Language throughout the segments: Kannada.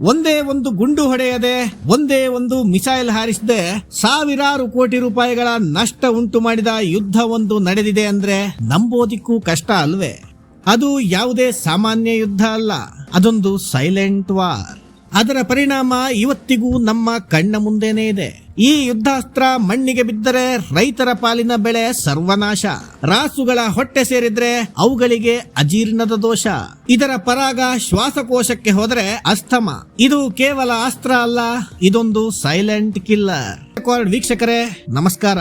ಒಂದೇ ಒಂದು ಗುಂಡು ಹೊಡೆಯದೆ, ಒಂದೇ ಒಂದು ಮಿಸೈಲ್ ಹಾರಿಸದೆ ಸಾವಿರಾರು ಕೋಟಿ ರೂಪಾಯಿಗಳ ನಷ್ಟ ಉಂಟು ಮಾಡಿದ ಯುದ್ಧ ಒಂದು ನಡೆದಿದೆ ಅಂದ್ರೆ ನಂಬೋದಿಕ್ಕೂ ಕಷ್ಟ ಅಲ್ವೇ? ಅದು ಯಾವುದೇ ಸಾಮಾನ್ಯ ಯುದ್ಧ ಅಲ್ಲ, ಅದೊಂದು ಸೈಲೆಂಟ್ ವಾರ್ ಅದರ ಪರಿಣಾಮ ಇವತ್ತಿಗೂ ನಮ್ಮ ಕಣ್ಣ ಮುಂದೆನೇ ಇದೆ. ಈ ಯುದ್ಧಾಸ್ತ್ರ ಮಣ್ಣಿಗೆ ಬಿದ್ದರೆ ರೈತರ ಪಾಲಿನ ಬೆಳೆ ಸರ್ವನಾಶ. ರಾಸುಗಳ ಹೊಟ್ಟೆ ಸೇರಿದ್ರೆ ಅವುಗಳಿಗೆ ಅಜೀರ್ಣದ ದೋಷ. ಇದರ ಪರಾಗ ಶ್ವಾಸಕೋಶಕ್ಕೆ ಹೋದರೆ ಅಸ್ತಮ. ಇದು ಕೇವಲ ಅಸ್ತ್ರ ಅಲ್ಲ, ಇದೊಂದು ಸೈಲೆಂಟ್ ಕಿಲ್ಲರ್ ರೆಕಾರ್ಡ್ ವೀಕ್ಷಕರೇ, ನಮಸ್ಕಾರ.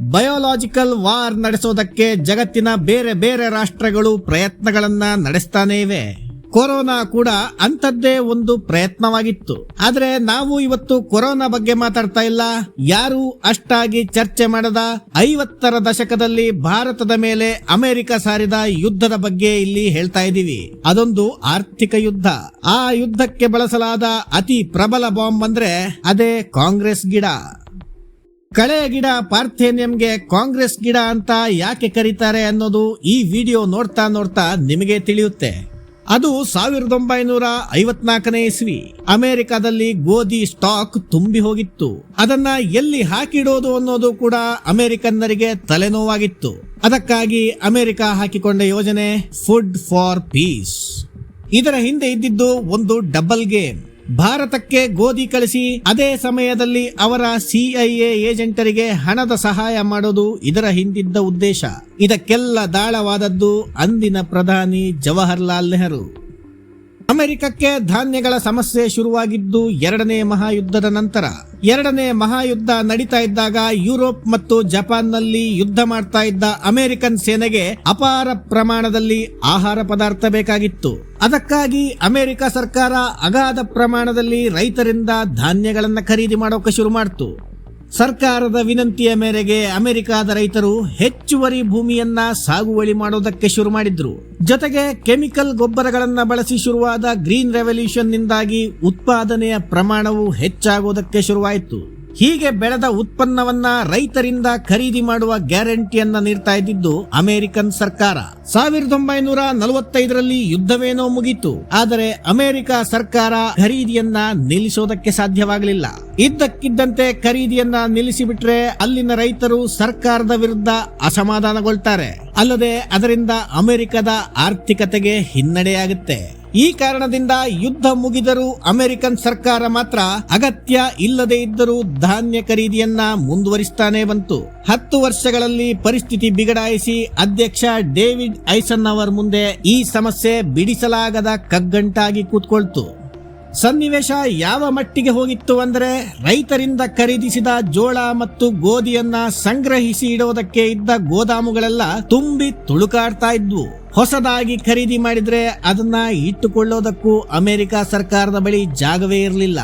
ಬಯೋಲಾಜಿಕಲ್ ವಾರ್ ನಡೆಸೋದಕ್ಕೆ ಜಗತ್ತಿನ ಬೇರೆ ಬೇರೆ ರಾಷ್ಟ್ರಗಳು ಪ್ರಯತ್ನಗಳನ್ನ ನಡೆಸ್ತಾನೇ ಇವೆ. ಕೊರೋನಾ ಕೂಡ ಅಂಥದ್ದೇ ಒಂದು ಪ್ರಯತ್ನವಾಗಿತ್ತು. ಆದ್ರೆ ನಾವು ಇವತ್ತು ಕೊರೋನಾ ಬಗ್ಗೆ ಮಾತಾಡ್ತಾ ಇಲ್ಲ. ಯಾರು ಅಷ್ಟಾಗಿ ಚರ್ಚೆ ಮಾಡದ ಐವತ್ತರ ದಶಕದಲ್ಲಿ ಭಾರತದ ಮೇಲೆ ಅಮೆರಿಕ ಸಾರಿದ ಯುದ್ಧದ ಬಗ್ಗೆ ಇಲ್ಲಿ ಹೇಳ್ತಾ ಇದ್ದೀವಿ. ಅದೊಂದು ಆರ್ಥಿಕ ಯುದ್ಧ. ಆ ಯುದ್ಧಕ್ಕೆ ಬಳಸಲಾದ ಅತಿ ಪ್ರಬಲ ಬಾಂಬ್ ಅಂದ್ರೆ ಅದೇ ಕಾಂಗ್ರೆಸ್ ಗಿಡ. ಕಳೆ ಗಿಡ ಪಾರ್ಥೇನಿಯಂಗೆ ಕಾಂಗ್ರೆಸ್ ಗಿಡ ಅಂತ ಯಾಕೆ ಕರೀತಾರೆ ಅನ್ನೋದು ಈ ವಿಡಿಯೋ ನೋಡ್ತಾ ನೋಡ್ತಾ ನಿಮಗೆ ತಿಳಿಯುತ್ತೆ. ಅದು ಸಾವಿರದ ಒಂಬೈನೂರ ಐವತ್ನಾಲ್ಕನೇ ಇಸ್ವಿ. ಅಮೆರಿಕದಲ್ಲಿ ಗೋಧಿ ಸ್ಟಾಕ್ ತುಂಬಿ ಹೋಗಿತ್ತು. ಅದನ್ನ ಎಲ್ಲಿ ಹಾಕಿಡೋದು ಅನ್ನೋದು ಕೂಡ ಅಮೆರಿಕನ್ನರಿಗೆ ತಲೆನೋವಾಗಿತ್ತು. ಅದಕ್ಕಾಗಿ ಅಮೆರಿಕ ಹಾಕಿಕೊಂಡ ಯೋಜನೆ ಫುಡ್ ಫಾರ್ ಪೀಸ್ ಇದರ ಹಿಂದೆ ಇದ್ದಿದ್ದು ಒಂದು ಡಬಲ್ ಗೇಮ್ ಭಾರತಕ್ಕೆ ಗೋಧಿ ಕಳಿಸಿ ಅದೇ ಸಮಯದಲ್ಲಿ ಅವರ ಸಿಐಎ ಏಜೆಂಟರಿಗೆ ಹಣದ ಸಹಾಯ ಮಾಡೋದು ಇದರ ಹಿಂದಿದ್ದ ಉದ್ದೇಶ. ಇದಕ್ಕೆಲ್ಲ ದಾಳವಾದದ್ದು ಅಂದಿನ ಪ್ರಧಾನಿ ಜವಾಹರ್ಲಾಲ್ ನೆಹರು. ಅಮೆರಿಕಕ್ಕೆ ಧಾನ್ಯಗಳ ಸಮಸ್ಯೆ ಶುರುವಾಗಿದ್ದು ಎರಡನೇ ಮಹಾಯುದ್ಧದ ನಂತರ. ಎರಡನೇ ಮಹಾಯುದ್ಧ ನಡೀತಾ ಇದ್ದಾಗ ಯುರೋಪ್ ಮತ್ತು ಜಪಾನ್ನಲ್ಲಿ ಯುದ್ಧ ಮಾಡ್ತಾ ಇದ್ದ ಅಮೆರಿಕನ್ ಸೇನೆಗೆ ಅಪಾರ ಪ್ರಮಾಣದಲ್ಲಿ ಆಹಾರ ಪದಾರ್ಥ ಬೇಕಾಗಿತ್ತು. ಅದಕ್ಕಾಗಿ ಅಮೆರಿಕ ಸರ್ಕಾರ ಅಗಾಧ ಪ್ರಮಾಣದಲ್ಲಿ ರೈತರಿಂದ ಧಾನ್ಯಗಳನ್ನು ಖರೀದಿ ಮಾಡೋಕೆ ಶುರು ಮಾಡಿತು. ಸರ್ಕಾರದ ವಿನಂತಿಯ ಮೇರೆಗೆ ಅಮೆರಿಕದ ರೈತರು ಹೆಚ್ಚುವರಿ ಭೂಮಿಯನ್ನ ಸಾಗುವಳಿ ಮಾಡೋದಕ್ಕೆ ಶುರು ಮಾಡಿದ್ರು. ಜೊತೆಗೆ ಕೆಮಿಕಲ್ ಗೊಬ್ಬರಗಳನ್ನು ಬಳಸಿ ಶುರುವಾದ ಗ್ರೀನ್ ರೆವಲ್ಯೂಷನ್ ನಿಂದಾಗಿ ಉತ್ಪಾದನೆಯ ಪ್ರಮಾಣವು ಹೆಚ್ಚಾಗೋದಕ್ಕೆ ಶುರುವಾಯಿತು. ಹೀಗೆ ಬೆಳೆದ ಉತ್ಪನ್ನವನ್ನ ರೈತರಿಂದ ಖರೀದಿ ಮಾಡುವ ಗ್ಯಾರಂಟಿಯನ್ನ ನೀಡ್ತಾ ಇದ್ದಿದ್ದು ಅಮೆರಿಕನ್ ಸರ್ಕಾರ. ಸಾವಿರದ ಒಂಬೈನೂರ ನಲವತ್ತೈದರಲ್ಲಿ ಯುದ್ಧವೇನೋ ಮುಗಿತು. ಆದರೆ ಅಮೆರಿಕ ಸರ್ಕಾರ ಖರೀದಿಯನ್ನ ನಿಲ್ಲಿಸೋದಕ್ಕೆ ಸಾಧ್ಯವಾಗಲಿಲ್ಲ. ಇದ್ದಕ್ಕಿದ್ದಂತೆ ಖರೀದಿಯನ್ನ ನಿಲ್ಲಿಸಿಬಿಟ್ರೆ ಅಲ್ಲಿನ ರೈತರು ಸರ್ಕಾರದ ವಿರುದ್ಧ ಅಸಮಾಧಾನಗೊಳ್ತಾರೆ. ಅಲ್ಲದೆ ಅದರಿಂದ ಅಮೆರಿಕದ ಆರ್ಥಿಕತೆಗೆ ಹಿನ್ನಡೆಯಾಗುತ್ತೆ. ಈ ಕಾರಣದಿಂದ ಯುದ್ಧ ಮುಗಿದರೂ ಅಮೆರಿಕನ್ ಸರ್ಕಾರ ಮಾತ್ರ ಅಗತ್ಯ ಇಲ್ಲದೇ ಇದ್ದರೂ ಧಾನ್ಯ ಖರೀದಿಯನ್ನ ಮುಂದುವರಿಸ್ತಾನೆ ಬಂತು. ಹತ್ತು ವರ್ಷಗಳಲ್ಲಿ ಪರಿಸ್ಥಿತಿ ಬಿಗಡಾಯಿಸಿ ಅಧ್ಯಕ್ಷ ಡೇವಿಡ್ ಐಸನ್ ಅವರ್ ಮುಂದೆ ಈ ಸಮಸ್ಯೆ ಬಿಡಿಸಲಾಗದ ಕಗ್ಗಂಟಾಗಿ ಕೂತ್ಕೊಳ್ತು. ಸನ್ನಿವೇಶ ಯಾವ ಮಟ್ಟಿಗೆ ಹೋಗಿತ್ತು ಅಂದರೆ ರೈತರಿಂದ ಖರೀದಿಸಿದ ಜೋಳ ಮತ್ತು ಗೋಧಿಯನ್ನ ಸಂಗ್ರಹಿಸಿ ಇಡೋದಕ್ಕೆ ಇದ್ದ ಗೋದಾಮುಗಳೆಲ್ಲ ತುಂಬಿ ತುಳುಕಾಡ್ತಾ ಇದ್ವು. ಹೊಸದಾಗಿ ಖರೀದಿ ಮಾಡಿದ್ರೆ ಅದನ್ನ ಇಟ್ಟುಕೊಳ್ಳೋದಕ್ಕೂ ಅಮೆರಿಕ ಸರ್ಕಾರದ ಬಳಿ ಜಾಗವೇ ಇರಲಿಲ್ಲ.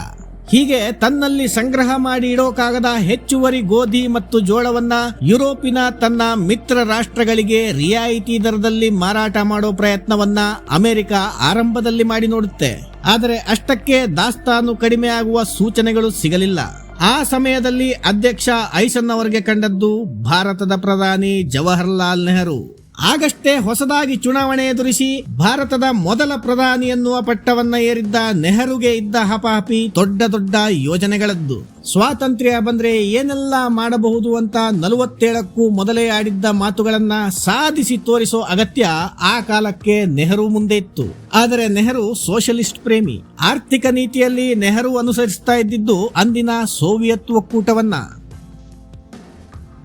ಹೀಗೆ ತನ್ನಲ್ಲಿ ಸಂಗ್ರಹ ಮಾಡಿ ಇಡೋಕಾಗದ ಹೆಚ್ಚುವರಿ ಗೋಧಿ ಮತ್ತು ಜೋಳವನ್ನ ಯುರೋಪಿನ ತನ್ನ ಮಿತ್ರ ರಾಷ್ಟ್ರಗಳಿಗೆ ರಿಯಾಯಿತಿ ದರದಲ್ಲಿ ಮಾರಾಟ ಮಾಡೋ ಪ್ರಯತ್ನವನ್ನ ಅಮೆರಿಕ ಆರಂಭದಲ್ಲಿ ಮಾಡಿ ನೋಡುತ್ತೆ. ಆದರೆ ಅಷ್ಟಕ್ಕೆ ದಾಸ್ತಾನು ಕಡಿಮೆ ಆಗುವ ಸೂಚನೆಗಳು ಸಿಗಲಿಲ್ಲ. ಆ ಸಮಯದಲ್ಲಿ ಅಧ್ಯಕ್ಷ ಐಸನ್ ಅವರಿಗೆ ಕಂಡದ್ದು ಭಾರತದ ಪ್ರಧಾನಿ ಜವಾಹರ್ಲಾಲ್ ನೆಹರು. ಆಗಷ್ಟೇ ಹೊಸದಾಗಿ ಚುನಾವಣೆ ಎದುರಿಸಿ ಭಾರತದ ಮೊದಲ ಪ್ರಧಾನಿ ಎನ್ನುವ ಪಟ್ಟವನ್ನ ಏರಿದ್ದ ನೆಹರುಗೆ ಇದ್ದ ಹಪಾಹಪಿ ದೊಡ್ಡ ದೊಡ್ಡ ಯೋಜನೆಗಳದ್ದು. ಸ್ವಾತಂತ್ರ್ಯ ಬಂದ್ರೆ ಏನೆಲ್ಲ ಮಾಡಬಹುದು ಅಂತ ನಲವತ್ತೇಳಕ್ಕೂ ಮೊದಲೇ ಆಡಿದ್ದ ಮಾತುಗಳನ್ನ ಸಾಧಿಸಿ ತೋರಿಸೋ ಅಗತ್ಯ ಆ ಕಾಲಕ್ಕೆ ನೆಹರು ಮುಂದೆ ಇತ್ತು. ಆದರೆ ನೆಹರು ಸೋಷಲಿಸ್ಟ್ ಪ್ರೇಮಿ. ಆರ್ಥಿಕ ನೀತಿಯಲ್ಲಿ ನೆಹರು ಅನುಸರಿಸ್ತಾ ಇದ್ದಿದ್ದು ಅಂದಿನ ಸೋವಿಯತ್ ಒಕ್ಕೂಟವನ್ನ.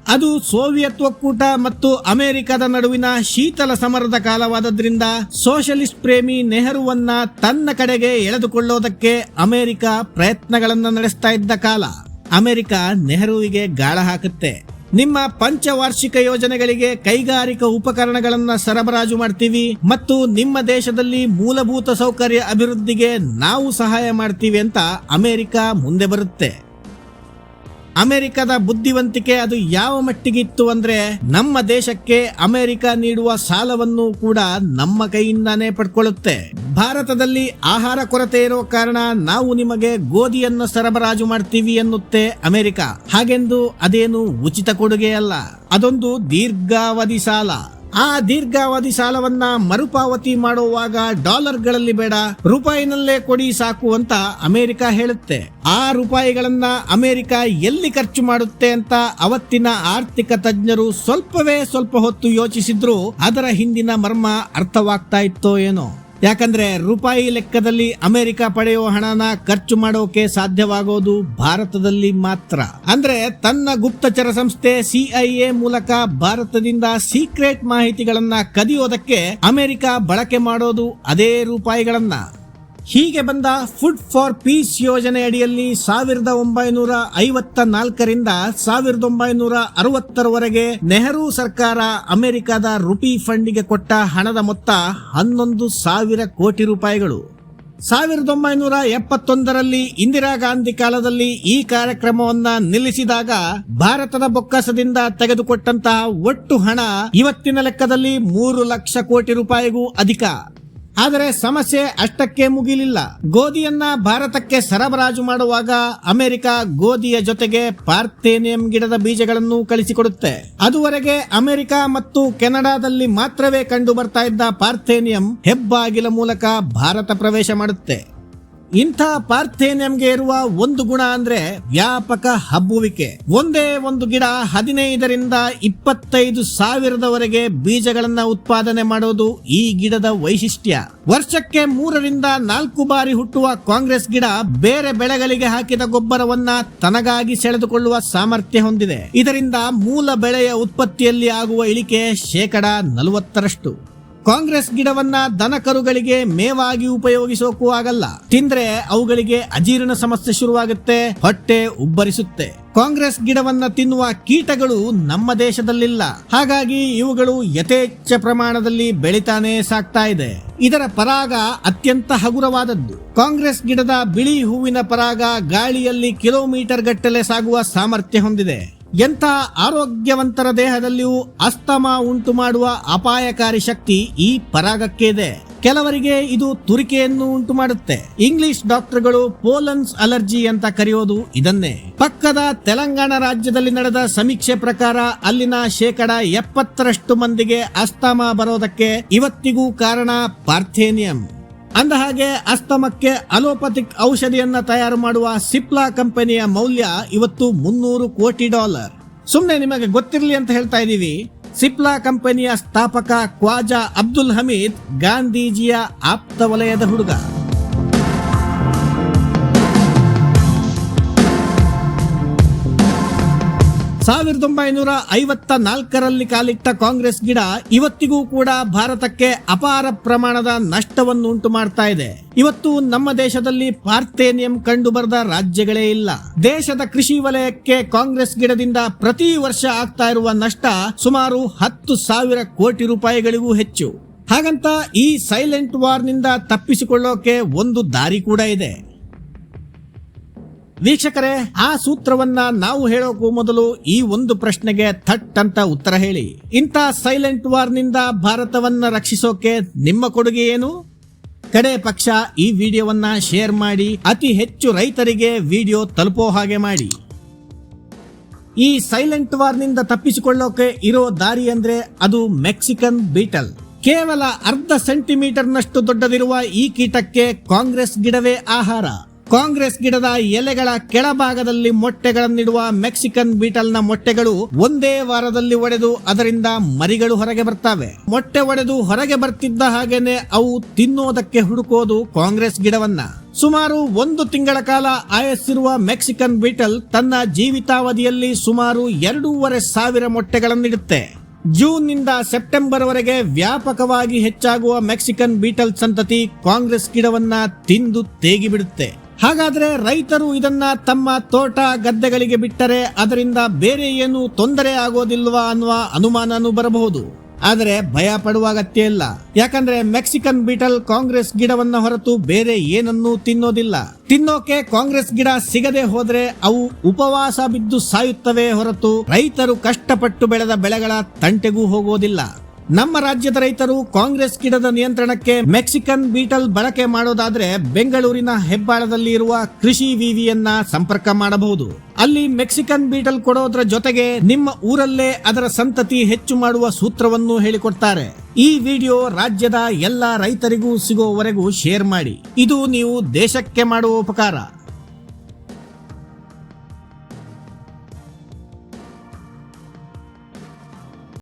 ಅದು ಸೋವಿಯತ್ ಒಕ್ಕೂಟ ಮತ್ತು ಅಮೆರಿಕದ ನಡುವಿನ ಶೀತಲ ಸಮರದ ಕಾಲವಾದದ್ರಿಂದ ಸೋಷಲಿಸ್ಟ್ ಪ್ರೇಮಿ ನೆಹರುವನ್ನ ತನ್ನ ಕಡೆಗೆ ಎಳೆದುಕೊಳ್ಳೋದಕ್ಕೆ ಅಮೆರಿಕ ಪ್ರಯತ್ನಗಳನ್ನು ನಡೆಸ್ತಾ ಇದ್ದ ಕಾಲ. ಅಮೆರಿಕ ನೆಹರುವಿಗೆ ಗಾಳ ಹಾಕುತ್ತೆ. ನಿಮ್ಮ ಪಂಚವಾರ್ಷಿಕ ಯೋಜನೆಗಳಿಗೆ ಕೈಗಾರಿಕಾ ಉಪಕರಣಗಳನ್ನು ಸರಬರಾಜು ಮಾಡ್ತೀವಿ ಮತ್ತು ನಿಮ್ಮ ದೇಶದಲ್ಲಿ ಮೂಲಭೂತ ಸೌಕರ್ಯ ಅಭಿವೃದ್ಧಿಗೆ ನಾವು ಸಹಾಯ ಮಾಡ್ತೀವಿ ಅಂತ ಅಮೆರಿಕ ಮುಂದೆ ಬರುತ್ತೆ. ಅಮೆರಿಕದ ಬುದ್ಧಿವಂತಿಕೆ ಅದು ಯಾವ ಮಟ್ಟಿಗಿತ್ತು ಅಂದ್ರೆ ನಮ್ಮ ದೇಶಕ್ಕೆ ಅಮೆರಿಕ ನೀಡುವ ಸಾಲವನ್ನು ಕೂಡ ನಮ್ಮ ಕೈಯಿಂದಾನೇ ಪಡ್ಕೊಳ್ಳುತ್ತೆ. ಭಾರತದಲ್ಲಿ ಆಹಾರ ಕೊರತೆ ಇರೋ ಕಾರಣ ನಾವು ನಿಮಗೆ ಗೋಧಿಯನ್ನು ಸರಬರಾಜು ಮಾಡ್ತೀವಿ ಎನ್ನುತ್ತೆ ಅಮೆರಿಕ. ಹಾಗೆಂದು ಅದೇನು ಉಚಿತ ಕೊಡುಗೆ ಅಲ್ಲ ಅದೊಂದು ದೀರ್ಘಾವಧಿ ಸಾಲ. ಆ ದೀರ್ಘಾವಧಿ ಸಾಲವನ್ನ ಮರುಪಾವತಿ ಮಾಡುವಾಗ ಡಾಲರ್ಗಳಲ್ಲಿ ಬೇಡ, ರೂಪಾಯಿನಲ್ಲೇ ಕೊಡಿ ಸಾಕು ಅಂತ ಅಮೆರಿಕ ಹೇಳುತ್ತೆ. ಆ ರೂಪಾಯಿಗಳನ್ನ ಅಮೆರಿಕ ಎಲ್ಲಿ ಖರ್ಚು ಮಾಡುತ್ತೆ ಅಂತ ಅವತ್ತಿನ ಆರ್ಥಿಕ ತಜ್ಞರು ಸ್ವಲ್ಪವೇ ಸ್ವಲ್ಪ ಹೊತ್ತು ಯೋಚಿಸಿದ್ರು ಅದರ ಹಿಂದಿನ ಮರ್ಮ ಅರ್ಥವಾಗ್ತಾ ಇತ್ತೋ ಏನೋ. ಯಾಕಂದ್ರೆ ರೂಪಾಯಿ ಲೆಕ್ಕದಲ್ಲಿ ಅಮೆರಿಕ ಪಡೆಯುವ ಹಣನ ಖರ್ಚು ಮಾಡೋಕೆ ಸಾಧ್ಯವಾಗೋದು ಭಾರತದಲ್ಲಿ ಮಾತ್ರ. ಅಂದ್ರೆ ತನ್ನ ಗುಪ್ತಚರ ಸಂಸ್ಥೆ ಸಿಐಎ ಮೂಲಕ ಭಾರತದಿಂದ ಸೀಕ್ರೆಟ್ ಮಾಹಿತಿಗಳನ್ನ ಕದಿಯೋದಕ್ಕೆ ಅಮೆರಿಕ ಬಳಕೆ ಮಾಡೋದು ಅದೇ ರೂಪಾಯಿಗಳನ್ನ. ಹೀಗೆ ಬಂದ ಫುಡ್ ಫಾರ್ ಪೀಸ್ ಯೋಜನೆ ಅಡಿಯಲ್ಲಿ ಸಾವಿರದ ಒಂಬೈನೂರ ಐವತ್ತ ನಾಲ್ಕರಿಂದ ಸಾವಿರದ ಒಂಬೈನೂರ ಅರವತ್ತರವರೆಗೆ ನೆಹರು ಸರ್ಕಾರ ಅಮೆರಿಕದ ರುಪಿ ಫಂಡಿಗೆ ಕೊಟ್ಟ ಹಣದ ಮೊತ್ತ ಹನ್ನೊಂದು ಸಾವಿರ ಕೋಟಿ ರೂಪಾಯಿಗಳು. ಸಾವಿರದ ಒಂಬೈನೂರ ಎಪ್ಪತ್ತೊಂದರಲ್ಲಿ ಇಂದಿರಾ ಗಾಂಧಿ ಕಾಲದಲ್ಲಿ ಈ ಕಾರ್ಯಕ್ರಮವನ್ನ ನಿಲ್ಲಿಸಿದಾಗ ಭಾರತದ ಬೊಕ್ಕಸದಿಂದ ತೆಗೆದುಕೊಟ್ಟಂತಹ ಒಟ್ಟು ಹಣ ಇವತ್ತಿನ ಲೆಕ್ಕದಲ್ಲಿ ಮೂರು ಲಕ್ಷ ಕೋಟಿ ರೂಪಾಯಿಗೂ ಅಧಿಕ. ಆದರೆ ಸಮಸ್ಯೆ ಅಷ್ಟಕ್ಕೆ ಮುಗಿಲಿಲ್ಲ. ಗೋಧಿಯನ್ನ ಭಾರತಕ್ಕೆ ಸರಬರಾಜು ಮಾಡುವಾಗ ಅಮೆರಿಕ ಗೋಧಿಯ ಜೊತೆಗೆ ಪಾರ್ಥೇನಿಯಂ ಗಿಡದ ಬೀಜಗಳನ್ನು ಕಳಿಸಿಕೊಡುತ್ತೆ. ಅದುವರೆಗೆ ಅಮೆರಿಕ ಮತ್ತು ಕೆನಡಾದಲ್ಲಿ ಮಾತ್ರವೇ ಕಂಡು ಬರ್ತಾ ಇದ್ದ ಪಾರ್ಥೇನಿಯಂ ಹೆಬ್ಬಾಗಿಲ ಮೂಲಕ ಭಾರತ ಪ್ರವೇಶ ಮಾಡುತ್ತೆ. ಇಂಥ ಪಾರ್ಥೇನಿಯಂಗೆ ಇರುವ ಒಂದು ಗುಣ ಅಂದ್ರೆ ವ್ಯಾಪಕ ಹಬ್ಬುವಿಕೆ. ಒಂದೇ ಒಂದು ಗಿಡ ಹದಿನೈದರಿಂದ ಇಪ್ಪತ್ತೈದು ಸಾವಿರದವರೆಗೆ ಬೀಜಗಳನ್ನ ಉತ್ಪಾದನೆ ಮಾಡೋದು ಈ ಗಿಡದ ವೈಶಿಷ್ಟ್ಯ. ವರ್ಷಕ್ಕೆ ಮೂರರಿಂದ ನಾಲ್ಕು ಬಾರಿ ಹುಟ್ಟುವ ಕಾಂಗ್ರೆಸ್ ಗಿಡ ಬೇರೆ ಬೆಳೆಗಳಿಗೆ ಹಾಕಿದ ಗೊಬ್ಬರವನ್ನ ತನಗಾಗಿ ಸೆಳೆದುಕೊಳ್ಳುವ ಸಾಮರ್ಥ್ಯ ಹೊಂದಿದೆ. ಇದರಿಂದ ಮೂಲ ಬೆಳೆಯ ಉತ್ಪತ್ತಿಯಲ್ಲಿ ಆಗುವ ಇಳಿಕೆ ಶೇಕಡ ನಲವತ್ತರಷ್ಟು. ಕಾಂಗ್ರೆಸ್ ಗಿಡವನ್ನ ದನಕರುಗಳಿಗೆ ಮೇವಾಗಿ ಉಪಯೋಗಿಸೋಕೂ ಆಗಲ್ಲ. ತಿಂದ್ರೆ ಅವುಗಳಿಗೆ ಅಜೀರ್ಣ ಸಮಸ್ಯೆ ಶುರುವಾಗುತ್ತೆ, ಹೊಟ್ಟೆ ಉಬ್ಬರಿಸುತ್ತೆ. ಕಾಂಗ್ರೆಸ್ ಗಿಡವನ್ನ ತಿನ್ನುವ ಕೀಟಗಳು ನಮ್ಮ ದೇಶದಲ್ಲಿಲ್ಲ. ಹಾಗಾಗಿ ಇವುಗಳು ಯಥೇಚ್ಛ ಪ್ರಮಾಣದಲ್ಲಿ ಬೆಳಿತಾನೆ ಸಾಕ್ತಾ ಇದೆ. ಇದರ ಪರಾಗ ಅತ್ಯಂತ ಹಗುರವಾದದ್ದು. ಕಾಂಗ್ರೆಸ್ ಗಿಡದ ಬಿಳಿ ಹೂವಿನ ಪರಾಗ ಗಾಳಿಯಲ್ಲಿ ಕಿಲೋಮೀಟರ್ ಗಟ್ಟಲೆ ಸಾಗುವ ಸಾಮರ್ಥ್ಯ ಹೊಂದಿದೆ. ಎಂಥ ಆರೋಗ್ಯವಂತರ ದೇಹದಲ್ಲಿಯೂ ಅಸ್ತಮ ಉಂಟು ಮಾಡುವ ಅಪಾಯಕಾರಿ ಶಕ್ತಿ ಈ ಪರಾಗಕ್ಕೆ ಇದೆ ಕೆಲವರಿಗೆ ಇದು ತುರಿಕೆಯನ್ನು ಉಂಟು ಮಾಡುತ್ತೆ. ಇಂಗ್ಲಿಷ್ ಡಾಕ್ಟರ್ಗಳು ಪೋಲನ್ಸ್ ಅಲರ್ಜಿ ಅಂತ ಕರೆಯೋದು ಇದನ್ನೇ. ಪಕ್ಕದ ತೆಲಂಗಾಣ ರಾಜ್ಯದಲ್ಲಿ ನಡೆದ ಸಮೀಕ್ಷೆ ಪ್ರಕಾರ ಅಲ್ಲಿನ ಶೇಕಡ ಎಪ್ಪತ್ತರಷ್ಟು ಮಂದಿಗೆ ಅಸ್ತಮ ಬರೋದಕ್ಕೆ ಇವತ್ತಿಗೂ ಕಾರಣ ಪಾರ್ಥೇನಿಯಂ. ಅಂದ ಹಾಗೆ ಅಸ್ತಮಕ್ಕೆ ಅಲೋಪತಿಕ್ ಔಷಧಿಯನ್ನ ತಯಾರು ಮಾಡುವ ಸಿಪ್ಲಾ ಕಂಪನಿಯ ಮೌಲ್ಯ ಇವತ್ತು ಮುನ್ನೂರು ಕೋಟಿ ಡಾಲರ್. ಸುಮ್ಮನೆ ನಿಮಗೆ ಗೊತ್ತಿರಲಿ ಅಂತ ಹೇಳ್ತಾ ಇದ್ದೀವಿ. ಸಿಪ್ಲಾ ಕಂಪನಿಯ ಸ್ಥಾಪಕ ಕ್ವಾಜಾ ಅಬ್ದುಲ್ ಹಮೀದ್ ಗಾಂಧೀಜಿಯ ಆಪ್ತ ವಲಯದ ಹುಡುಗ. ಸಾವಿರದ ಒಂಬೈನೂರ ಐವತ್ತ ನಾಲ್ಕರಲ್ಲಿ ಕಾಲಿಟ್ಟ ಕಾಂಗ್ರೆಸ್ ಗಿಡ ಇವತ್ತಿಗೂ ಕೂಡ ಭಾರತಕ್ಕೆ ಅಪಾರ ಪ್ರಮಾಣದ ನಷ್ಟವನ್ನು ಉಂಟು ಮಾಡ್ತಾ ಇದೆ. ಇವತ್ತು ನಮ್ಮ ದೇಶದಲ್ಲಿ ಪಾರ್ಥೇನಿಯಂ ಕಂಡು ಬರದ ರಾಜ್ಯಗಳೇ ಇಲ್ಲ. ದೇಶದ ಕೃಷಿ ವಲಯಕ್ಕೆ ಕಾಂಗ್ರೆಸ್ ಗಿಡದಿಂದ ಪ್ರತಿ ವರ್ಷ ಆಗ್ತಾ ಇರುವ ನಷ್ಟ ಸುಮಾರು ಹತ್ತು ಸಾವಿರ ಕೋಟಿ ರೂಪಾಯಿಗಳಿಗೂ ಹೆಚ್ಚು. ಹಾಗಂತ ಈ ಸೈಲೆಂಟ್ ವಾರ್ನಿಂದ ತಪ್ಪಿಸಿಕೊಳ್ಳೋಕೆ ಒಂದು ದಾರಿ ಕೂಡ ಇದೆ. ವೀಕ್ಷಕರೇ, ಆ ಸೂತ್ರವನ್ನ ನಾವು ಹೇಳೋಕು ಮೊದಲು ಈ ಒಂದು ಪ್ರಶ್ನೆಗೆ ಥಟ್ ಅಂತ ಉತ್ತರ ಹೇಳಿ. ಇಂಥ ಸೈಲೆಂಟ್ ವಾರ್ನಿಂದ ಭಾರತವನ್ನ ರಕ್ಷಿಸೋಕೆ ನಿಮ್ಮ ಕೊಡುಗೆ ಏನು? ಕಡೆ ಪಕ್ಷ ಈ ವಿಡಿಯೋವನ್ನ ಶೇರ್ ಮಾಡಿ, ಅತಿ ಹೆಚ್ಚು ರೈತರಿಗೆ ವಿಡಿಯೋ ತಲುಪೋ ಹಾಗೆ ಮಾಡಿ. ಈ ಸೈಲೆಂಟ್ ವಾರ್ನಿಂದ ತಪ್ಪಿಸಿಕೊಳ್ಳೋಕೆ ಇರೋ ದಾರಿ ಅಂದ್ರೆ ಅದು ಮೆಕ್ಸಿಕನ್ ಬೀಟಲ್. ಕೇವಲ ಅರ್ಧ ಸೆಂಟಿಮೀಟರ್ ನಷ್ಟು ದೊಡ್ಡದಿರುವ ಈ ಕೀಟಕ್ಕೆ ಕಾಂಗ್ರೆಸ್ ಗಿಡವೇ ಆಹಾರ. ಕಾಂಗ್ರೆಸ್ ಗಿಡದ ಎಲೆಗಳ ಕೆಳಭಾಗದಲ್ಲಿ ಮೊಟ್ಟೆಗಳನ್ನಿಡುವ ಮೆಕ್ಸಿಕನ್ ಬೀಟಲ್ನ ಮೊಟ್ಟೆಗಳು ಒಂದೇ ವಾರದಲ್ಲಿ ಒಡೆದು ಅದರಿಂದ ಮರಿಗಳು ಹೊರಗೆ ಬರ್ತವೆ. ಮೊಟ್ಟೆ ಒಡೆದು ಹೊರಗೆ ಬರ್ತಿದ್ದ ಹಾಗೇನೆ ಅವು ತಿನ್ನೋದಕ್ಕೆ ಹುಡುಕೋದು ಕಾಂಗ್ರೆಸ್ ಗಿಡವನ್ನ. ಸುಮಾರು ಒಂದು ತಿಂಗಳ ಕಾಲ ಆಯಸ್ಸಿರುವ ಮೆಕ್ಸಿಕನ್ ಬೀಟಲ್ ತನ್ನ ಜೀವಿತಾವಧಿಯಲ್ಲಿ ಸುಮಾರು ಎರಡೂವರೆ ಸಾವಿರ ಮೊಟ್ಟೆಗಳನ್ನಿಡುತ್ತೆ. ಜೂನ್ನಿಂದ ಸೆಪ್ಟೆಂಬರ್ ವರೆಗೆ ವ್ಯಾಪಕವಾಗಿ ಹೆಚ್ಚಾಗುವ ಮೆಕ್ಸಿಕನ್ ಬೀಟಲ್ ಸಂತತಿ ಕಾಂಗ್ರೆಸ್ ಗಿಡವನ್ನ ತಿಂದು ತೇಗಿ ಬಿಡುತ್ತೆ ಹಾಗಾದ್ರೆ ರೈತರು ಇದನ್ನ ತಮ್ಮ ತೋಟ ಗದ್ದೆಗಳಿಗೆ ಬಿಟ್ಟರೆ ಅದರಿಂದ ಬೇರೆ ಏನು ತೊಂದರೆ ಆಗೋದಿಲ್ವಾ ಅನ್ನುವ ಅನುಮಾನನೂ ಬರಬಹುದು. ಆದರೆ ಭಯ ಪಡುವ ಅಗತ್ಯ ಇಲ್ಲ. ಯಾಕಂದ್ರೆ ಮೆಕ್ಸಿಕನ್ ಬೀಟಲ್ ಕಾಂಗ್ರೆಸ್ ಗಿಡವನ್ನ ಹೊರತು ಬೇರೆ ಏನನ್ನೂ ತಿನ್ನೋದಿಲ್ಲ. ತಿನ್ನೋಕೆ ಕಾಂಗ್ರೆಸ್ ಗಿಡ ಸಿಗದೆ ಹೋದ್ರೆ ಅವು ಉಪವಾಸ ಬಿದ್ದು ಸಾಯುತ್ತವೆ ಹೊರತು ರೈತರು ಕಷ್ಟಪಟ್ಟು ಬೆಳೆದ ಬೆಳೆಗಳ ತಂಟೆಗೂ ಹೋಗೋದಿಲ್ಲ. ನಮ್ಮ ರಾಜ್ಯದ ರೈತರು ಕಾಂಗ್ರೆಸ್ ಗಿಡದ ನಿಯಂತ್ರಣಕ್ಕೆ ಮೆಕ್ಸಿಕನ್ ಬೀಟಲ್ ಬಳಕೆ ಮಾಡೋದಾದ್ರೆ ಬೆಂಗಳೂರಿನ ಹೆಬ್ಬಾಳದಲ್ಲಿ ಇರುವ ಕೃಷಿ ವಿವಿಯನ್ನ ಸಂಪರ್ಕ ಮಾಡಬಹುದು. ಅಲ್ಲಿ ಮೆಕ್ಸಿಕನ್ ಬೀಟಲ್ ಕೊಡೋದ್ರ ಜೊತೆಗೆ ನಿಮ್ಮ ಊರಲ್ಲೇ ಅದರ ಸಂತತಿ ಹೆಚ್ಚು ಮಾಡುವ ಸೂತ್ರವನ್ನು ಹೇಳಿಕೊಡ್ತಾರೆ. ಈ ವಿಡಿಯೋ ರಾಜ್ಯದ ಎಲ್ಲಾ ರೈತರಿಗೂ ಸಿಗುವವರೆಗೂ ಶೇರ್ ಮಾಡಿ. ಇದು ನೀವು ದೇಶಕ್ಕೆ ಮಾಡುವ ಉಪಕಾರ.